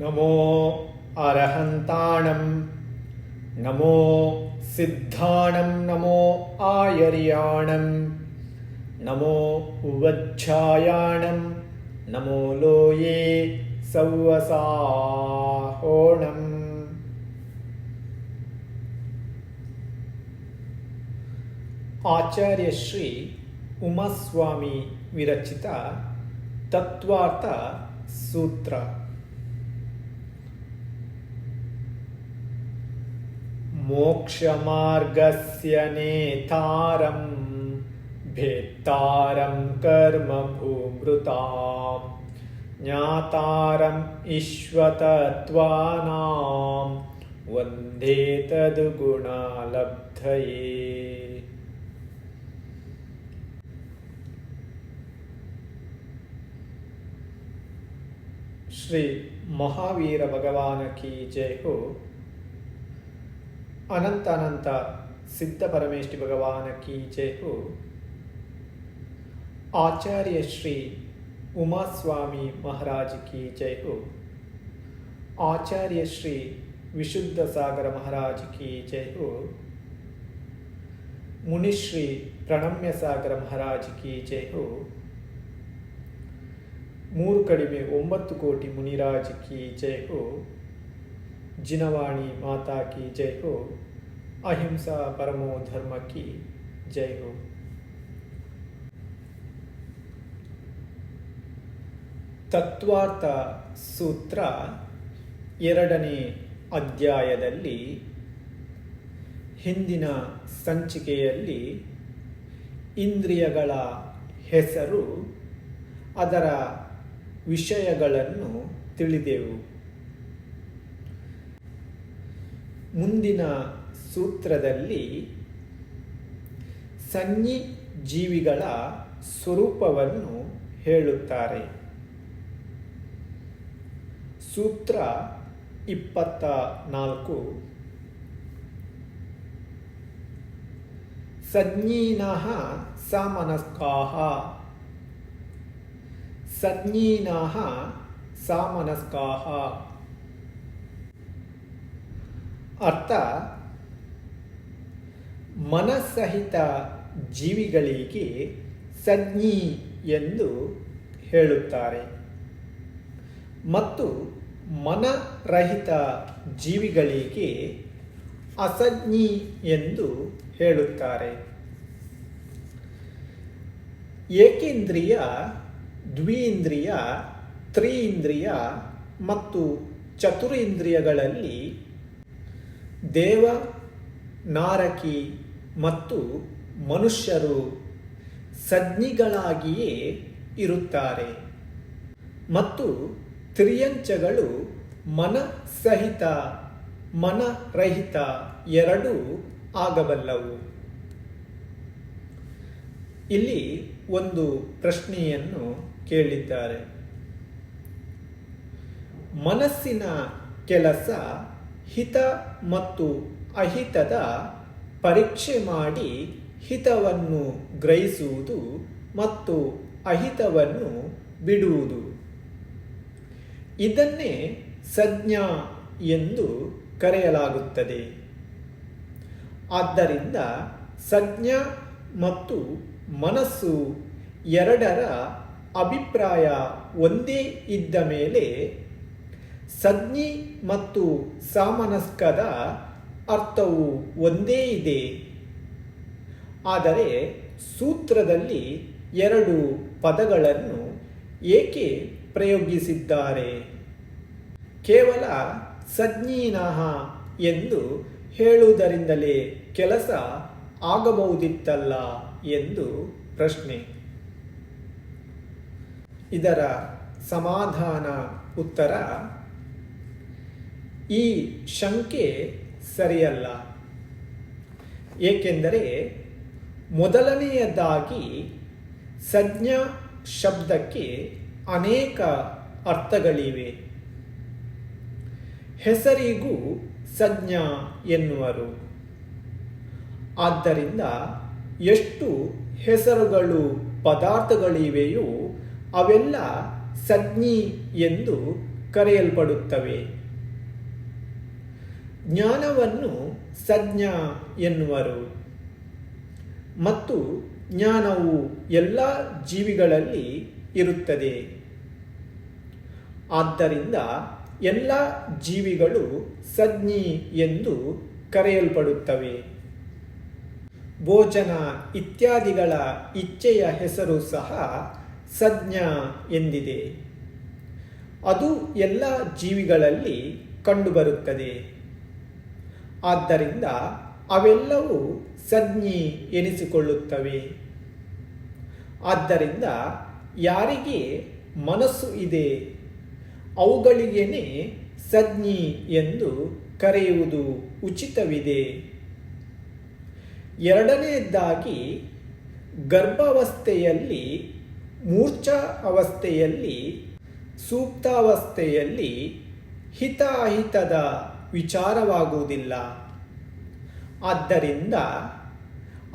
नमो अरहन्ताणं नमो सिद्धाणं नमो आयर्याणं नमो उवच्छायाणं नमो लोये सौवसाहोणम् आचार्यश्री उमास्वामी विरचित तत्त्वार्ता मोक्षमार्गस्य नेतारं भेत्तारं कर्मभूमृतां ज्ञातारम् ईश्वतत्त्वानां वन्दे तद्गुणालब्धये श्री महावीर भगवान की जय हो అనంత అనంత సిద్ధ పరమేష్టి భగవానకి జయకు ఆచార్య శ్రీ ఉమాస్వామి మహారాజ్కి జయకు ఆచార్య శ్రీ విశుద్ధ సాగర మహారాజ్కి జయకు మునిశ్రీ ಪ್ರಣಮ್ಯ ಸಾಗರ ಮಹಾರಾಜ್ ಕಿ ಜಯು ಮೂರು ಕಡಿಮೆ ಒಂಬತ್ತು ಕೋಟಿ ಮುನಿರಾಜ್ ಕಿ ಜಯು ಜಿನವಾಣಿ ಮಾತಾ ಕಿ ಜೈ ಹೋ, ಅಹಿಂಸಾ ಪರಮೋ ಧರ್ಮ ಕಿ ಜೈ ಹೋ. ತತ್ವಾರ್ಥ ಸೂತ್ರ ಎರಡನೇ ಅಧ್ಯಾಯದಲ್ಲಿ ಹಿಂದಿನ ಸಂಚಿಕೆಯಲ್ಲಿ ಇಂದ್ರಿಯಗಳ ಹೆಸರು, ಅದರ ವಿಷಯಗಳನ್ನು ತಿಳಿದೆವು. ಮುಂದಿನ ಸೂತ್ರದಲ್ಲಿ ಸನ್ನಿ ಜೀವಿಗಳ ಸ್ವರೂಪವನ್ನು ಹೇಳುತ್ತಾರೆ. ಸೂತ್ರ ಇಪ್ಪತ್ತ ನಾಲ್ಕು ಸಜ್ಞೀನಃ ಸಾಮನಸ್ಕಾಹ. ಸಜ್ಞೀನಃ ಸಾಮನಸ್ಕಾಹ. ಅರ್ಥ ಮನಸ್ಸಹಿತ ಜೀವಿಗಳಿಗೆ ಸಜ್ಞಿ ಎಂದು ಹೇಳುತ್ತಾರೆ. ಮತ್ತು ಮನರಹಿತ ಜೀವಿಗಳಿಗೆ ಅಸಜ್ಞಿ ಎಂದು ಹೇಳುತ್ತಾರೆ. ಏಕೇಂದ್ರಿಯ, ದ್ವಿಇಂದ್ರಿಯ ತ್ರೀಂದ್ರಿಯ ಮತ್ತು ಚತುರೇಂದ್ರಿಯಗಳಲ್ಲಿ ದೇವ, ನಾರಕಿ ಮತ್ತು ಮನುಷ್ಯರು ಸಜ್ಞಿಗಳಾಗಿಯೇ ಇರುತ್ತಾರೆ. ಮತ್ತು ತ್ರಿಯಂಚಗಳು ಮನಸಹಿತ ಮನರಹಿತ ಎರಡೂ ಆಗಬಲ್ಲವು. ಇಲ್ಲಿ ಒಂದು ಪ್ರಶ್ನೆಯನ್ನು ಕೇಳಿದ್ದಾರೆ. ಮನಸ್ಸಿನ ಕೆಲಸ ಹಿತ ಮತ್ತು ಅಹಿತದ ಪರೀಕ್ಷೆ ಮಾಡಿ ಹಿತವನ್ನು ಗ್ರಹಿಸುವುದು ಮತ್ತು ಅಹಿತವನ್ನು ಬಿಡುವುದು. ಇದನ್ನೇ ಸಜ್ಞಾ ಎಂದು ಕರೆಯಲಾಗುತ್ತದೆ. ಆದ್ದರಿಂದ ಸಜ್ಞ ಮತ್ತು ಮನಸ್ಸು ಎರಡರ ಅಭಿಪ್ರಾಯ ಒಂದೇ ಇದ್ದ ಮೇಲೆ ಸಜ್ಞಿ ಮತ್ತು ಸಾಮನಸ್ಕದ ಅರ್ಥವು ಒಂದೇ ಇದೆ. ಆದರೆ ಸೂತ್ರದಲ್ಲಿ ಎರಡು ಪದಗಳನ್ನು ಏಕೆ ಪ್ರಯೋಗಿಸಿದ್ದಾರೆ? ಕೇವಲ ಸಜ್ಞೀನಾಹ ಎಂದು ಹೇಳುವುದರಿಂದಲೇ ಕೆಲಸ ಆಗಬಹುದಿತ್ತಲ್ಲ ಎಂದು ಪ್ರಶ್ನೆ. ಇದರ ಸಮಾಧಾನ ಉತ್ತರ ಈ ಶಂಕೆ ಸರಿಯಲ್ಲ. ಏಕೆಂದರೆ ಮೊದಲನೆಯದಾಗಿ ಸಜ್ಞಾ ಶಬ್ದಕ್ಕೆ ಅನೇಕ ಅರ್ಥಗಳಿವೆ. ಹೆಸರಿಗೂ ಸಜ್ಞಾ ಎನ್ನುವರು. ಆದ್ದರಿಂದ ಎಷ್ಟು ಹೆಸರುಗಳು, ಪದಾರ್ಥಗಳಿವೆಯೋ ಅವೆಲ್ಲ ಸಜ್ಞಿ ಎಂದು ಕರೆಯಲ್ಪಡುತ್ತವೆ. ಜ್ಞಾನವನ್ನು ಸಜ್ಞ ಎನ್ನುವರು. ಮತ್ತು ಜ್ಞಾನವು ಎಲ್ಲ ಜೀವಿಗಳಲ್ಲಿ ಇರುತ್ತದೆ. ಆದ್ದರಿಂದ ಎಲ್ಲ ಜೀವಿಗಳು ಸಜ್ಞಿ ಎಂದು ಕರೆಯಲ್ಪಡುತ್ತವೆ. ಭೋಜನ ಇತ್ಯಾದಿಗಳ ಇಚ್ಛೆಯ ಹೆಸರು ಸಹ ಸಜ್ಞ ಎಂದಿದೆ. ಅದು ಎಲ್ಲ ಜೀವಿಗಳಲ್ಲಿ ಕಂಡುಬರುತ್ತದೆ. ಆದ್ದರಿಂದ ಅವೆಲ್ಲವೂ ಸಜ್ಞಿ ಎನಿಸಿಕೊಳ್ಳುತ್ತವೆ. ಆದ್ದರಿಂದ ಯಾರಿಗೆ ಮನಸ್ಸು ಇದೆ, ಅವುಗಳಿಗೇನೆ ಸಜ್ಞಿ ಎಂದು ಕರೆಯುವುದು ಉಚಿತವಿದೆ. ಎರಡನೆಯದಾಗಿ ಗರ್ಭಾವಸ್ಥೆಯಲ್ಲಿ ಮೂರ್ಛಾ ಅವಸ್ಥೆಯಲ್ಲಿ ಸೂಕ್ತಾವಸ್ಥೆಯಲ್ಲಿ ಹಿತಾಹಿತದ ವಿಚಾರವಾಗುವುದಿಲ್ಲ. ಆದ್ದರಿಂದ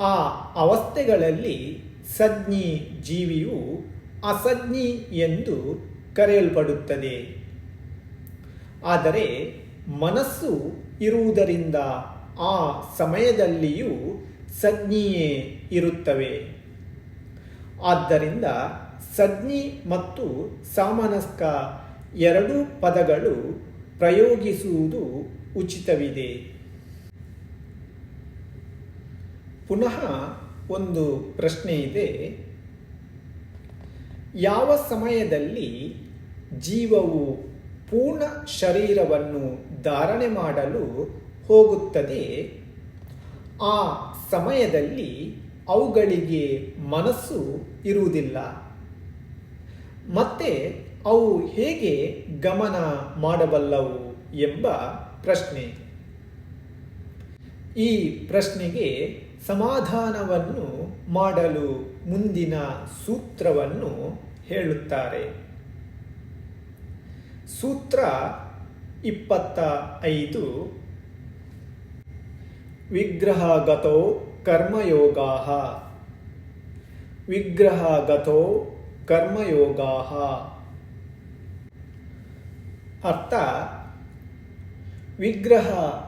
ಆ ಅವಸ್ಥೆಗಳಲ್ಲಿ ಸಜ್ಞಿ ಜೀವಿಯು ಅಸಜ್ಞಿ ಎಂದು ಕರೆಯಲ್ಪಡುತ್ತದೆ. ಆದರೆ ಮನಸ್ಸು ಇರುವುದರಿಂದ ಆ ಸಮಯದಲ್ಲಿಯೂ ಸಜ್ಞಿಯೇ ಇರುತ್ತವೆ. ಆದ್ದರಿಂದ ಸಜ್ಞಿ ಮತ್ತು ಸಾಮನಸ್ಕ ಎರಡೂ ಪದಗಳು ಪ್ರಯೋಗಿಸುವುದು ಉಚಿತವಿದೆ. ಪುನಃ ಒಂದು ಪ್ರಶ್ನೆ ಇದೆ. ಯಾವ ಸಮಯದಲ್ಲಿ ಜೀವವು ಪೂರ್ಣ ಶರೀರವನ್ನು ಧಾರಣೆ ಮಾಡಲು ಹೋಗುತ್ತದೆ? ಆ ಸಮಯದಲ್ಲಿ ಅವುಗಳಿಗೆ ಮನಸ್ಸು ಇರುವುದಿಲ್ಲ. ಮತ್ತೆ ಅವು ಹೇಗೆ ಗಮನ ಮಾಡಬಲ್ಲವು ಎಂಬ ಪ್ರಶ್ನೆ. ಈ ಪ್ರಶ್ನೆಗೆ ಸಮಾಧಾನವನ್ನು ಮಾಡಲು ಮುಂದಿನ ಸೂತ್ರವನ್ನು ಹೇಳುತ್ತಾರೆ. ಸೂತ್ರ ಇಪ್ಪತ್ತ ಐದು ವಿಗ್ರಹಗತೋ ಕರ್ಮಯೋಗಾ ವಿಗ್ರಹಗತೋ ಕರ್ಮಯೋಗಾ ಅರ್ಥ ವಿಗ್ರಹ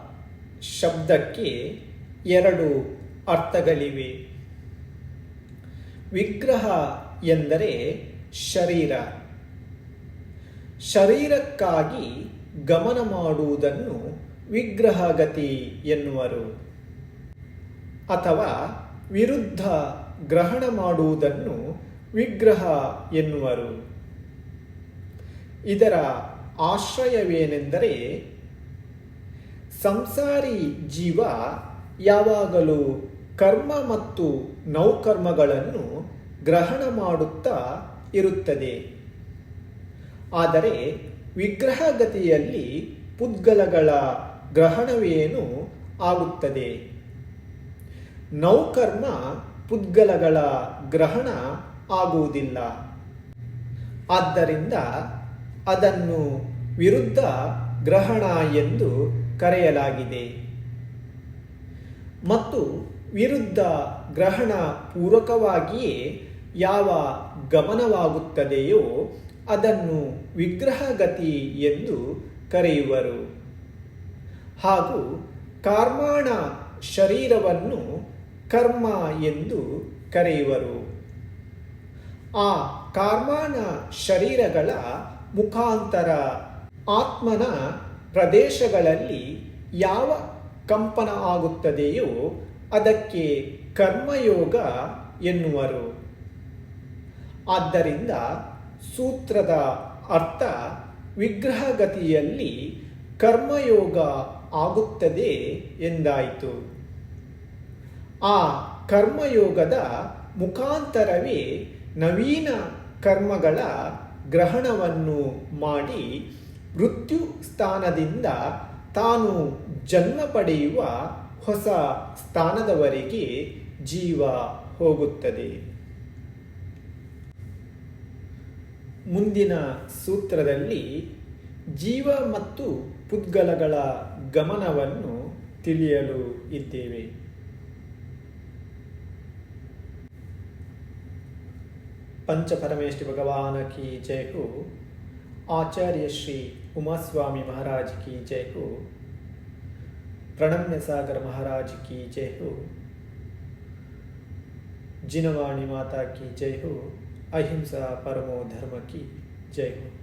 ಶಬ್ದಕ್ಕೆ ಎರಡು ಅರ್ಥಗಳಿವೆ. ವಿಗ್ರಹ ಎಂದರೆ ಶರೀರ. ಶರೀರಕ್ಕಾಗಿ ಗಮನ ಮಾಡುವುದನ್ನು ವಿಗ್ರಹಗತಿ ಎನ್ನುವರು. ಅಥವಾ ವಿರುದ್ಧ ಗ್ರಹಣ ಮಾಡುವುದನ್ನು ವಿಗ್ರಹ ಎನ್ನುವರು. ಇದರ ಆಶ್ರಯವೇನೆಂದರೆ ಸಂಸಾರಿ ಜೀವ ಯಾವಾಗಲೂ ಕರ್ಮ ಮತ್ತು ನೌಕರ್ಮಗಳನ್ನು ಗ್ರಹಣ ಮಾಡುತ್ತಾ ಇರುತ್ತದೆ. ಆದರೆ ವಿಗ್ರಹಗತಿಯಲ್ಲಿ ಪುದ್ಗಲಗಳ ಗ್ರಹಣವೇನು ಆಗುತ್ತದೆ. ನೌಕರ್ಮ ಪುದ್ಗಲಗಳ ಗ್ರಹಣ ಆಗುವುದಿಲ್ಲ. ಆದ್ದರಿಂದ ಅದನ್ನು ವಿರುದ್ಧ ಗ್ರಹಣ ಎಂದು ಕರೆಯಲಾಗಿದೆ. ಮತ್ತು ವಿರುದ್ಧ ಗ್ರಹಣ ಪೂರಕವಾಗಿಯೇ ಯಾವ ಗಮನವಾಗುತ್ತದೆಯೋ ಅದನ್ನು ವಿಗ್ರಹಗತಿ ಎಂದು ಕರೆಯುವರು. ಹಾಗೂ ಕಾರ್ಮಾಣ ಶರೀರವನ್ನು ಕರ್ಮ ಎಂದು ಕರೆಯುವರು. ಆ ಕಾರ್ಮಾಣ ಶರೀರಗಳ ಮುಖಾಂತರ ಆತ್ಮನ ಪ್ರದೇಶಗಳಲ್ಲಿ ಯಾವ ಕಂಪನ ಆಗುತ್ತದೆಯೋ ಅದಕ್ಕೆ ಕರ್ಮಯೋಗ ಎನ್ನುವರು. ಆದ್ದರಿಂದ ಸೂತ್ರದ ಅರ್ಥ ವಿಗ್ರಹಗತಿಯಲ್ಲಿ ಕರ್ಮಯೋಗ ಆಗುತ್ತದೆ ಎಂದಾಯಿತು. ಆ ಕರ್ಮಯೋಗದ ಮುಖಾಂತರವೇ ನವೀನ ಕರ್ಮಗಳ ಗ್ರಹಣವನ್ನು ಮಾಡಿ ಮೃತ್ಯು ಸ್ಥಾನದಿಂದ ತಾನು ಜನ್ಮ ಪಡೆಯುವ ಹೊಸ ಸ್ಥಾನದವರೆಗೆ ಜೀವ ಹೋಗುತ್ತದೆ. ಮುಂದಿನ ಸೂತ್ರದಲ್ಲಿ ಜೀವ ಮತ್ತು ಪುದ್ಗಲಗಳ ಗಮನವನ್ನು ತಿಳಿಯಲು ಇದ್ದೇವೆ. पंच परमेश्वर भगवान की जय हो आचार्य श्री उमास्वामी महाराज की जय हो प्रणम्य सागर महाराज की जय हो जिनवाणी माता की जय हो। अहिंसा परमो धर्म की जय हो।